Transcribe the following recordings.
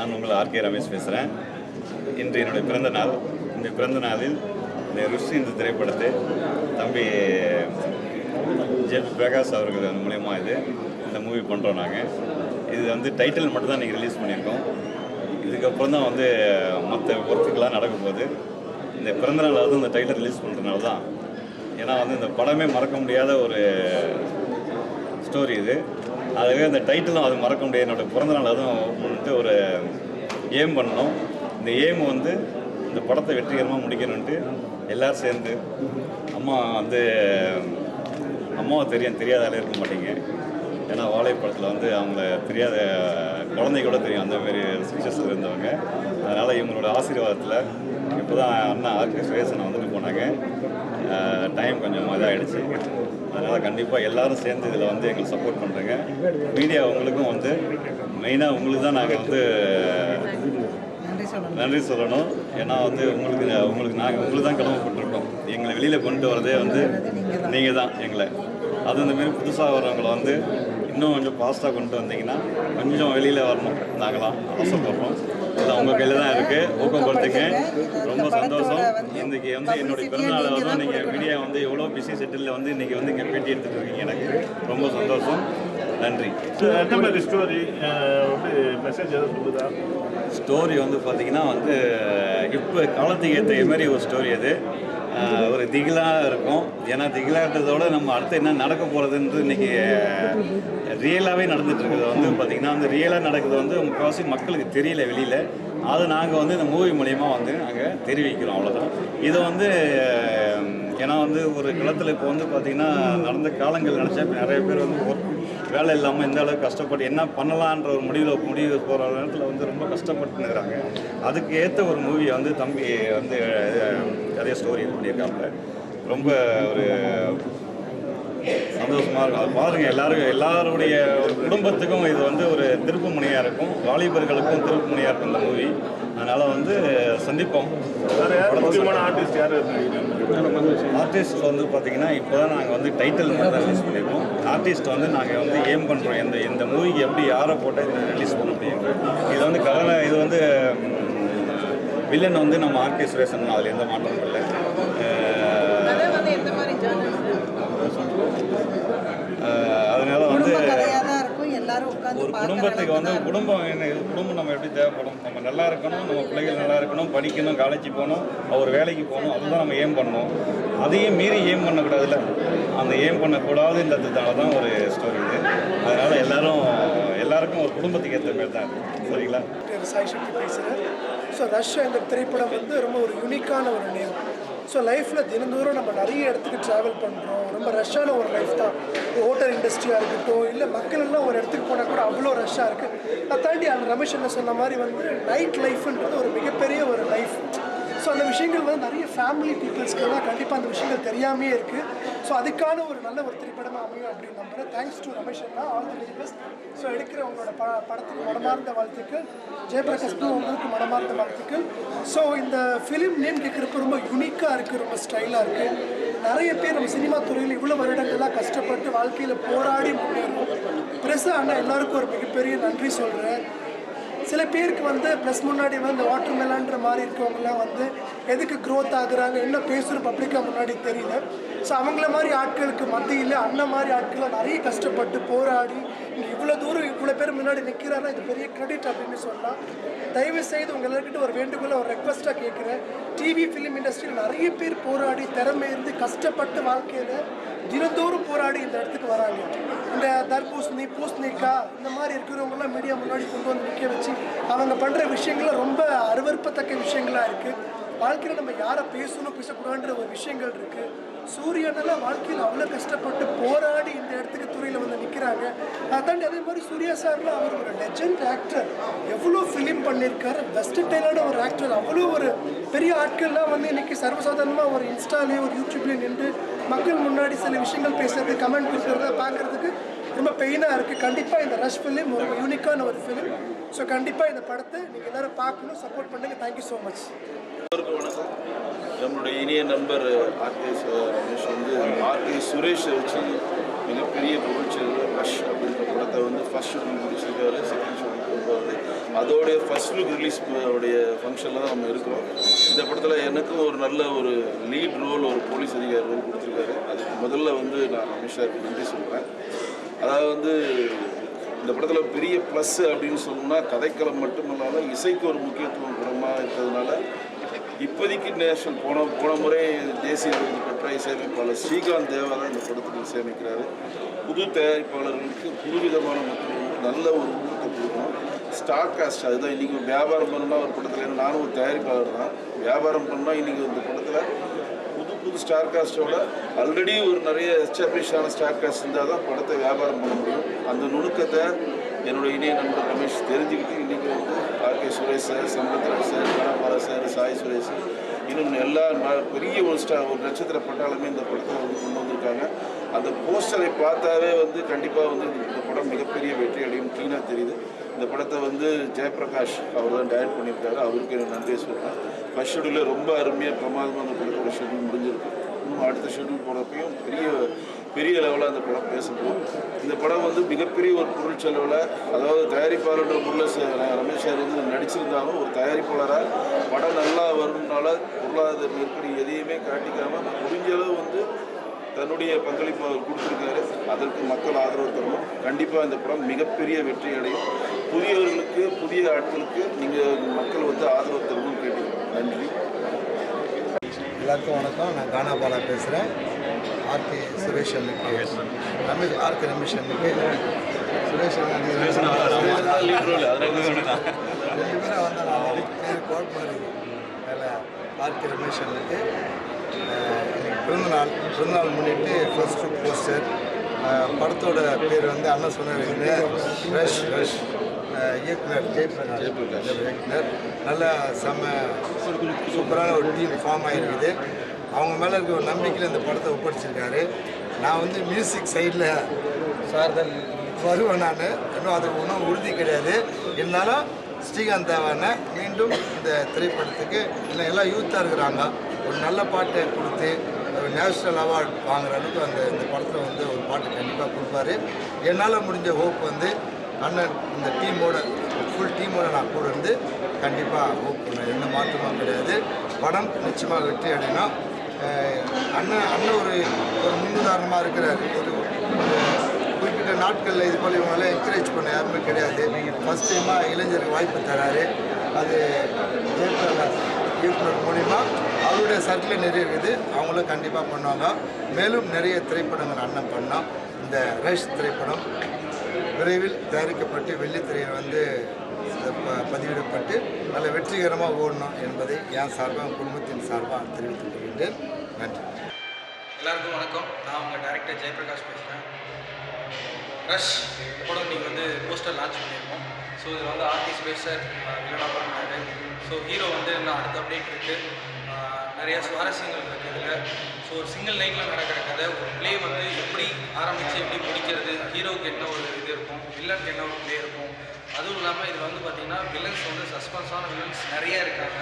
நான் உங்கள் ஆர்கே ரமேஷ் பேசுகிறேன் இன்று என்னுடைய பிறந்த நாள். இந்த பிறந்த நாளில் இந்த ருஷி இந்த திரைப்படத்தை தம்பி ஜெல் பிரகாஷ் அவர்கள் மூலயமா இது இந்த மூவி பண்ணுறோம் நாங்கள் இது வந்து டைட்டில் மட்டும் தான் இன்றைக்கி ரிலீஸ் பண்ணியிருக்கோம். இதுக்கப்புறம் தான் வந்து மற்ற ஒர்க்குக்கெல்லாம் நடக்க போகுது இந்த பிறந்தநாள் வந்து இந்த டைட்டில் ரிலீஸ் பண்ணுறதுனால தான் ஏன்னா வந்து இந்த படமே மறக்க முடியாத ஒரு ஸ்டோரி இது. அதுவே அந்த டைட்டிலும் அது மறக்க முடியாது. என்னோட பிறந்த நாள் அதுவும் வந்துட்டு ஒரு ஏம் பண்ணணும். இந்த ஏம் வந்து இந்த படத்தை வெற்றிகரமாக முடிக்கணுன்ட்டு எல்லோரும் சேர்ந்து அம்மா வந்து அம்மாவை தெரியும். தெரியாத ஆளே இருக்க மாட்டீங்க. ஏன்னா வாழைப்படத்தில் வந்து அவங்கள தெரியாத குழந்தை கூட தெரியும். அந்த மாதிரி ஸ்பீச்சஸில் இருந்தவங்க. அதனால் இவங்களோட ஆசீர்வாதத்தில் இப்போ தான் அண்ணா ஆர்கே சுயேசனை வந்துட்டு போனாங்க. டைம் கொஞ்சம் இதாகிடுச்சு அதனால் கண்டிப்பாக எல்லாரும் சேர்ந்து இதில் வந்து எங்களுக்கு சப்போர்ட் பண்ணுறேங்க மீடியா உங்களுக்கும் வந்து மெயினாக உங்களுக்கு தான் நாங்கள் வந்து நன்றி சொல்லணும். ஏன்னா வந்து உங்களுக்கு உங்களுக்கு நாங்கள் உங்களுக்கு தான் கடமைப்பட்டிருக்கோம். எங்களை வெளியில் கொண்டு வரதே வந்து நீங்கள் தான். எங்களை. அது இந்த மாதிரி புதுசாக வர்றவங்களை வந்து இன்னும் கொஞ்சம் ஃபாஸ்ட்டாக கொண்டு வந்தீங்கன்னா கொஞ்சம் வெளியில் வரணும். நாங்களாம் ஆசைப்படுறோம். இது உங்கள் கையில் தான் இருக்குது ஊக்கப்படுத்துங்க ரொம்ப சந்தோஷம். இன்றைக்கி வந்து என்னுடைய பிறந்தநாளை வந்து நீங்கள் மீடியா வந்து எவ்வளோ பிஸி செட்டில் வந்து இன்றைக்கி வந்து இங்கே பேட்டி எடுத்துகிட்டு இருக்கீங்க. எனக்கு ரொம்ப சந்தோஷம். நன்றி. ஸ்டோரி வந்து மெசேஜ் எதாவது சொல்லுதா? ஸ்டோரி வந்து பார்த்தீங்கன்னா வந்து இப்போ காலத்துக்கு ஏற்ற மாதிரி ஒரு ஸ்டோரி அது. ஒரு திகிலாக இருக்கும். ஏன்னா திகிலாட்டதோட நம்ம அடுத்து என்ன நடக்க போகிறதுன்றது இன்றைக்கி ரியலாகவே நடந்துட்டு இருக்குது வந்து பார்த்திங்கன்னா வந்து ரியலாக நடக்குது வந்து முக்கால்வாசி மக்களுக்கு தெரியல வெளியில். அதை நாங்கள் வந்து இந்த மூவி மூலயமா வந்து நாங்கள் தெரிவிக்கிறோம் அவ்வளோதான் இதை வந்து ஏன்னா வந்து ஒரு களத்தில் இப்போ வந்து பார்த்திங்கன்னா நடந்த காலங்கள் நினச்சா நிறைய பேர் வந்து ஒர்க் வேலை இல்லாமல் எந்த அளவுக்கு கஷ்டப்பட்டு என்ன பண்ணலான்ற ஒரு முடிவில் முடிவு போகிற நேரத்தில் வந்து ரொம்ப கஷ்டப்பட்டுருக்கிறாங்க அதுக்கு ஏற்ற ஒரு மூவியை வந்து தம்பி வந்து நிறைய ஸ்டோரி பண்ணியிருக்காங்க ரொம்ப ஒரு சந்தோஷமாக இருக்கும். அது பாருங்கள் எல்லாரும் எல்லாருடைய ஒரு குடும்பத்துக்கும் இது வந்து ஒரு திருப்பு முனையாக இருக்கும். வாலிபர்களுக்கும் திருப்பு முனையாக இருக்கும் இந்த மூவி அதனால் வந்து சந்திப்போம். ஆர்டிஸ்ட் யார் ஆர்டிஸ்ட் வந்து பார்த்தீங்கன்னா இப்போ தான் நாங்கள் வந்து டைட்டில் மட்டும் தான் ரிலீஸ் பண்ணியிருக்கோம் ஆர்டிஸ்ட் வந்து நாங்கள் வந்து ஏம் பண்ணுறோம் இந்த இந்த மூவிக்கு எப்படி யாரை போட்டால் இதை ரிலீஸ் பண்ண முடியும்? இது வந்து கலனை இது வந்து வில்லன் வந்து நம்ம ஆர்கே சுரேசன் அதில் எந்த மாற்றமும் இல்லை அஹ், கதை வந்து எந்த மாதிரி ஜானர்ஸ் அஹ், அதனால வந்து குடும்ப கதையாக தான் இருக்கும் எல்லாரும் உட்காந்து ஒரு குடும்பத்துக்கு வந்து குடும்பம் என்ன இது குடும்பம் நம்ம எப்படி தேவைப்படும்? நம்ம நல்லா இருக்கணும் நம்ம பிள்ளைகள் நல்லா இருக்கணும் படிக்கணும் காலேஜ் போகணும் ஒரு வேலைக்கு போகணும் அதுதான் நம்ம ஏம் பண்ணணும் அதையும் மீறி ஏம் பண்ணக்கூடாதுல்ல? அந்த ஏம் பண்ணக்கூடாதுன்றதுனால தான் ஒரு ஸ்டோரி இது. அதனால் எல்லாரும் எல்லாருக்கும் ஒரு குடும்பத்துக்கு ஏற்ற மாதிரி தான் இருக்கு. சரிங்களா? சாய் சக்தி பேசுகிறேன் ஸோ ரஷ்யா இந்த திரைப்படம் வந்து ரொம்ப ஒரு யூனிக்கான ஒரு நேம் ஸோ லைஃப்பில் தினந்தோறும் நம்ம நிறைய இடத்துக்கு ட்ராவல் பண்ணுறோம் ரொம்ப ரஷ்ஷான ஒரு லைஃப் தான். ஹோட்டல் இண்டஸ்ட்ரியாக இருக்கட்டும் இல்லை மக்கள் எல்லாம் ஒரு இடத்துக்கு போனால் கூட அவ்வளோ ரஷ்ஷாக இருக்குது அதை தாண்டி அந்த ரமேஷ் என்ன சொன்ன மாதிரி வந்து நைட் லைஃப்ன்றது ஒரு மிகப்பெரிய ஒரு லைஃப் ஸோ அந்த விஷயங்கள் வந்து நிறைய ஃபேமிலி பீப்புள்ஸ்க்கெல்லாம் கண்டிப்பாக அந்த விஷயங்கள் தெரியாமே இருக்குது ஸோ அதுக்கான ஒரு நல்ல ஒரு திரைப்படமாக அமையும் அப்படின்னு நம்புகிறேன் thanks to Ramesh Anna all the very best so எடுக்கிற உங்களோட ப படத்துக்கு மனமார்ந்த வாழ்த்துக்கள். ஜெயபிரகாஷ்க்கு உங்களுக்கு மனமார்ந்த வாழ்த்துக்கள். ஸோ இந்த ஃபிலிம் நேம் கேட்குறப்ப ரொம்ப யூனிக்காக இருக்குது ரொம்ப ஸ்டைலாக இருக்குது நிறைய பேர் நம்ம சினிமா துறையில் இவ்வளோ வருடங்கள்லாம் கஷ்டப்பட்டு வாழ்க்கையில் போராடி முன்னேறும் பிரசா அண்ணா எல்லாருக்கும் ஒரு மிகப்பெரிய நன்றி சொல்கிறேன் சில பேருக்கு வந்து ப்ளஸ் முன்னாடி வந்து வாட்டர் மெலான்ற மாதிரி இருக்கவங்கலாம் வந்து எதுக்கு க்ரோத் ஆகுறாங்க என்ன பேசுகிற பப்ளிக்காக முன்னாடி தெரியல. ஸோ அவங்கள மாதிரி ஆட்களுக்கு மத்தியில் அண்ணன் மாதிரி ஆட்கள் நிறைய கஷ்டப்பட்டு போராடி இங்கே இவ்வளோ தூரம் இவ்வளோ பேர் முன்னாடி நிற்கிறாருன்னா இது பெரிய கிரெடிட் அப்படின்னு சொல்லலாம் தயவு செய்து உங்கள் எல்லாருக்கிட்ட ஒரு வேண்டுகோளை ஒரு ரெக்வஸ்ட்டாக கேட்குறேன். டிவி ஃபிலிம் இண்டஸ்ட்ரியில் நிறைய பேர் போராடி திறமை இருந்து கஷ்டப்பட்டு வாழ்க்கையில் தினந்தோறும் போராடி இந்த இடத்துக்கு வராங்க. இந்த தர்பூசணி பூசணிக்கா இந்த மாதிரி இருக்கிறவங்களாம் மீடியா முன்னாடி கொண்டு வந்து நிற்க வச்சு அவங்க பண்ணுற விஷயங்கள்லாம் ரொம்ப அருவருப்பத்தக்க விஷயங்களாக இருக்குது வாழ்க்கையில் நம்ம யாரை பேசணும் பேசக்கூடாதுன்ற ஒரு விஷயங்கள் இருக்குது சூரியனெல்லாம் வாழ்க்கையில் அவ்வளோ கஷ்டப்பட்டு போராடி இந்த இடத்துக்கு துறையில் வந்து நிற்கிறாங்க. அதாண்டி அதே மாதிரி சூர்யா சார்லாம் அவர் ஒரு லெஜண்ட் ஆக்டர் எவ்வளோ ஃபிலிம் பண்ணியிருக்காரு. பெஸ்ட் டெய்லான ஒரு ஆக்டர் அவ்வளோ ஒரு பெரிய ஆட்கள்லாம் வந்து இன்னைக்கு சர்வசாதாரணமாக ஒரு இன்ஸ்டாலேயே ஒரு யூடியூப்லேயே நின்று மக்கள் முன்னாடி சில விஷயங்கள் பேசுறது கமெண்ட் கொடுக்குறத பார்க்குறதுக்கு ரொம்ப பெயினாக இருக்குது கண்டிப்பாக இந்த ரஷ் ஃபிலிம் ஒரு யூனிக்கான ஒரு ஃபிலிம் ஸோ கண்டிப்பாக இந்த படத்தை நீங்கள் எல்லோரும் பார்க்கணும் சப்போர்ட் பண்ணுங்கள் தேங்க்யூ ஸோ மச் வணக்கம். நம்மளுடைய இனிய நண்பர் ஆர்கே ரமேஷ் வந்து ஆர்கே சுரேஷை வச்சு மிகப்பெரிய புகழ்ச்சியில் ரஷ் அப்படின்ற படத்தை வந்து ஃபர்ஸ்ட் ஷூட்டிங் முடிச்சிருக்காரு. செகண்ட் ஷூட்டிங் இப்போ அதோடைய ஃபர்ஸ்ட் லுக் ரிலீஸ் உடைய ஃபங்க்ஷனில் தான் நம்ம இருக்கிறோம். இந்த படத்தில் எனக்கும் ஒரு நல்ல ஒரு லீட் ரோல் ஒரு போலீஸ் அதிகாரி ரோல் கொடுத்துருக்காரு. அதுக்கு முதல்ல வந்து நான் அமித்ஷாவுக்கு நன்றி சொல்கிறேன் அதாவது வந்து இந்த படத்தில் பெரிய ப்ளஸ் அப்படின்னு சொல்லணும்னா கதைக்களம் மட்டுமல்லாமல் இசைக்கு ஒரு முக்கியத்துவம் படமாக இருக்கிறதுனால இப்போதைக்கு நேஷனல் போன போன முறை தேசிய விருது பெற்ற இசையமைப்பாளர் ஸ்ரீகாந்த் தேவா தான் இந்த படத்துக்கு இசையமைக்கிறாரு புது தயாரிப்பாளர்களுக்கு புதுவிதமான மக்கள் நல்ல ஒரு ஊக்கத்தை கொடுக்கணும். ஸ்டார் காஸ்ட் அதுதான் இன்றைக்கி வியாபாரம் பண்ணால் ஒரு படத்தில் நானும் ஒரு தயாரிப்பாளர் தான். வியாபாரம் பண்ணால் இன்றைக்கி இந்த படத்தில் புது புது ஸ்டார் காஸ்ட்டோட ஆல்ரெடி ஒரு நிறைய எஸ்டாப்ளிஷான ஸ்டார் காஸ்ட் இருந்தால் தான் படத்தை வியாபாரம் பண்ண முடியும். அந்த நுணுக்கத்தை என்னுடைய இணைய நண்பர் ரமேஷ் தெரிஞ்சுக்கிட்டு இன்றைக்கி Suresh sir Samuthira sir Ganabala sir Sai Suresh இன்னும் எல்லா பெரிய ஒரு ஸ்டார் ஒரு நட்சத்திர பட்டாளமே இந்த படத்தில் வந்து கொண்டு வந்திருக்காங்க. அந்த போஸ்டரை பார்த்தாவே வந்து கண்டிப்பாக வந்து இந்த படம் மிகப்பெரிய வெற்றி அடையும். க்ளீனாக தெரியுது. இந்த படத்தை வந்து ஜெயபிரகாஷ் அவர் தான் டைரக்ட் பண்ணியிருக்காரு. அவருக்கு எனக்கு நன்றியை சொல்கிறேன் ஃபஸ்ட் ஷெடியூலில் ரொம்ப அருமையாக பிரமாதமாக அந்த படத்தோட ஷெடியூல் முடிஞ்சிருக்கு. இன்னும் அடுத்த ஷெடியூல் போகிறப்பையும் பெரிய பெரிய லெவலில் அந்த படம் பேசுவோம் இந்த படம் வந்து மிகப்பெரிய ஒரு பொருள் செலவில் அதாவது தயாரிப்பாளர் முள்ள ரமேஷ் சார் வந்து நடிச்சிருந்தாலும் ஒரு தயாரிப்பாளராக படம் நல்லா வரும்னால பொருளாதார நெருக்கடி எதையுமே காட்டிக்காமல் முடிஞ்ச அளவு வந்து தன்னுடைய பங்களிப்பு அவர் கொடுத்துருக்காரு. அதற்கு மக்கள் ஆதரவு தரணும். கண்டிப்பாக இந்த படம் மிகப்பெரிய வெற்றி அடையும். புதியவர்களுக்கு புதிய ஆட்களுக்கு நீங்கள் மக்கள் வந்து ஆதரவு தரணும்னு கேட்டுக்கிறோம். நன்றி. எல்லாருக்கும் வணக்கம். நான் கானா பாலா பேசுகிறேன் ஆர்கே சுரேஷ் அண்ணுக்கு ரமேஷ் ஆர்கே ரமேஷ் அண்ணுக்கு சுரேஷ் அண்ணன் ரெண்டு பேரும் பேர் இருக்குது அதில் ரமேஷ் அண்ணுக்கு இன்னைக்கு பிறந்தநாள் பிறந்தநாள் முன்னிட்டு ஃபர்ஸ்ட் போஸ்டர் படத்தோட பேர் வந்து அண்ணன் சொன்னார். Rush Rush. இயக்குனர் ஜெயபிரகாஷ் இயக்குனர். நல்ல செம்ம சூப்பரான ஒரு டீம் ஃபார்ம் ஆகிருக்குது அவங்க மேலே இருக்க ஒரு நம்பிக்கையில் இந்த படத்தை ஒப்படைச்சிருக்காரு. நான் வந்து மியூசிக் சைடில் சார்தல் வருவேன் நான். இன்னும் அது ஒன்றும் உறுதி கிடையாது. இருந்தாலும் ஸ்ரீகாந்த் தேவான மீண்டும் இந்த திரைப்படத்துக்கு இல்லை எல்லாம் யூத்தாக இருக்கிறாங்க. ஒரு நல்ல பாட்டை கொடுத்து ஒரு நேஷ்னல் அவார்ட் வாங்குற அளவுக்கு அந்த இந்த படத்தில் வந்து ஒரு பாட்டு கண்டிப்பாக கொடுப்பாரு. என்னால் முடிஞ்ச ஹோப் வந்து அண்ணன் இந்த டீமோட ஃபுல் டீமோட நான் கூட இருந்து கண்டிப்பாக ஹோப் பண்ணேன் எந்த மாற்றமும் கிடையாது. படம் நிச்சயமாக வெற்றி அடையணும். அண்ணன் அண்ணன் ஒரு ஒரு முன்னுதாரணமாக இருக்கிறார். ஒரு குறிப்பிட்ட நாட்களில் இது போல் இவங்களாம் என்கரேஜ் பண்ண யாருமே கிடையாது. ஃபஸ்ட் டைமாக இளைஞருக்கு வாய்ப்பு தராரு. அது ஜெயபிரகாஷ் இயக்குனர் மூலிமா அவருடைய சர்க்கிள் நிறைய இருக்குது. அவங்களும் கண்டிப்பாக பண்ணுவாங்க. மேலும் நிறைய திரைப்படங்கள் அண்ணன் பண்ணோம் இந்த ரஷ் திரைப்படம் விரைவில் தயாரிக்கப்பட்டு வெள்ளித்திரையை வந்து பதிவிடப்பட்டு நல்ல வெற்றிகரமாக ஓடணும் என்பதை என் சார்பாக குடும்பத்தின் சார்பாக தெரிவித்துக் கொள்கின்றேன். நன்றி. எல்லாருக்கும் வணக்கம். நான் உங்கள் டைரக்டர் ஜெயபிரகாஷ் பேசுகிறேன் ரஷ் இந்த படம் நீங்கள் வந்து போஸ்டர் லான்ச் பண்ணியிருக்கோம். ஸோ இதில் வந்து ஆர்டி பேசர் சார் வில்லனா பண்ணாரு. ஸோ ஹீரோ வந்து இன்னும் அடுத்த அப்டேட் இருக்குது நிறைய சுவாரஸ்யங்கள் இருக்குது இதில். ஸோ ஒரு சிங்கிள் நைட்டில் நடக்கிற கதை ஒரு ப்ளே வந்து எப்படி ஆரம்பித்து எப்படி முடிக்கிறது ஹீரோவுக்கு என்ன ஒரு இது இருக்கும் வில்லனுக்கு என்ன ஒரு ப்ளே இருக்கும் அதுவும் இல்லாமல் இதில் வந்து பார்த்தீங்கன்னா வில்லன்ஸ் வந்து சஸ்பென்ஸான வில்லன்ஸ் நிறைய இருக்காங்க.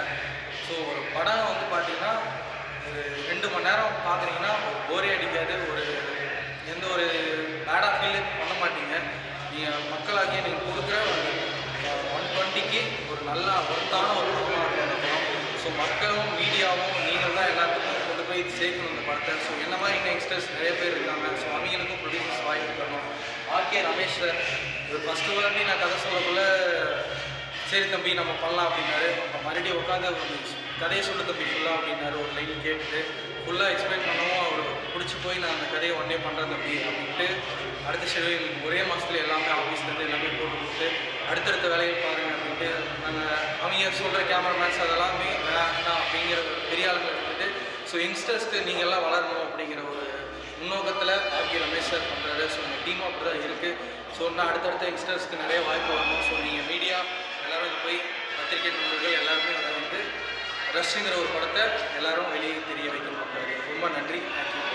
ஸோ ஒரு படம் வந்து பார்த்தீங்கன்னா ஒரு ரெண்டு மணி நேரம் பார்க்குறீங்கன்னா ஒரு போரே அடிக்காது ஒரு எந்த ஒரு பேடாக ஃபீல் பண்ண மாட்டீங்க. நீங்கள் மக்களாகிய நீங்கள் கொடுக்குற ஒன் டுவெண்ட்டிக்கு ஒரு நல்ல ஒர்த்தான ஒரு படமாக இருக்கும் அந்த படம். ஸோ மக்களும் மீடியாவும் நீங்கள் தான் எல்லாத்துக்கும் கொண்டு போய் சேர்க்கணும் இந்த படத்தை. ஸோ என்ன மாதிரி இன்னும் யங்ஸ்டர்ஸ் நிறைய பேர் இருக்காங்க. ஸோ அவங்களுக்கும் ப்ரொடியூசர்ஸ் வாய்ப்பு தரணும் ஆர்கே ரமேஷ் சார் இது ஃபஸ்ட்டு வாட்டி நான் கதை சொல்லக்குள்ள சரி தம்பி நம்ம பண்ணலாம் அப்படின்னாரு. அப்புறம் மறுபடியும் உட்காந்து ஒரு கதையை சொல்லு தம்பி ஃபுல்லாக அப்படின்னாரு. ஒரு லைன் கேட்டுட்டு ஃபுல்லாக எக்ஸ்பிளைன் பண்ணவும் அவர் பிடிச்சி போய் நான் அந்த கதையை உடனே பண்ணுறேன் தம்பி அப்படின்ட்டு அடுத்த ஷெடியூல் ஒரே மாதத்துல எல்லாமே ஆஃபீஸ்லேருந்து எல்லாமே போட்டு கொடுத்து அடுத்தடுத்த வேலையை பாருங்க அப்படின்ட்டு நாங்கள் அவங்க சொல்கிற கேமராமேன்ஸ் அதெல்லாமே வேண்டாம் அப்படிங்கிற பெரிய ஆளுங்க ஸோ யங்ஸ்டர்ஸ்க்கு நீங்கள் எல்லாம் வளரணும் அப்படிங்கிற ஒரு முன்னோக்கத்தில் ஆர்கி ரமேஷ் சார் பண்ணுறாரு ஸோ உங்கள் டீம் அப்படி தான் இருக்குது ஸோ இன்னும் அடுத்தடுத்த யங்ஸ்டர்ஸ்க்கு நிறைய வாய்ப்பு வரணும். ஸோ நீங்கள் மீடியா எல்லோரும் போய் பத்திரிகை நண்பர்கள் எல்லாருமே அதை வந்து ரஷ்ங்கிற ஒரு படத்தை எல்லாரும் வெளியே தெரிய வைக்கணும். மக்களுக்கு ரொம்ப நன்றி. தேங்க்யூ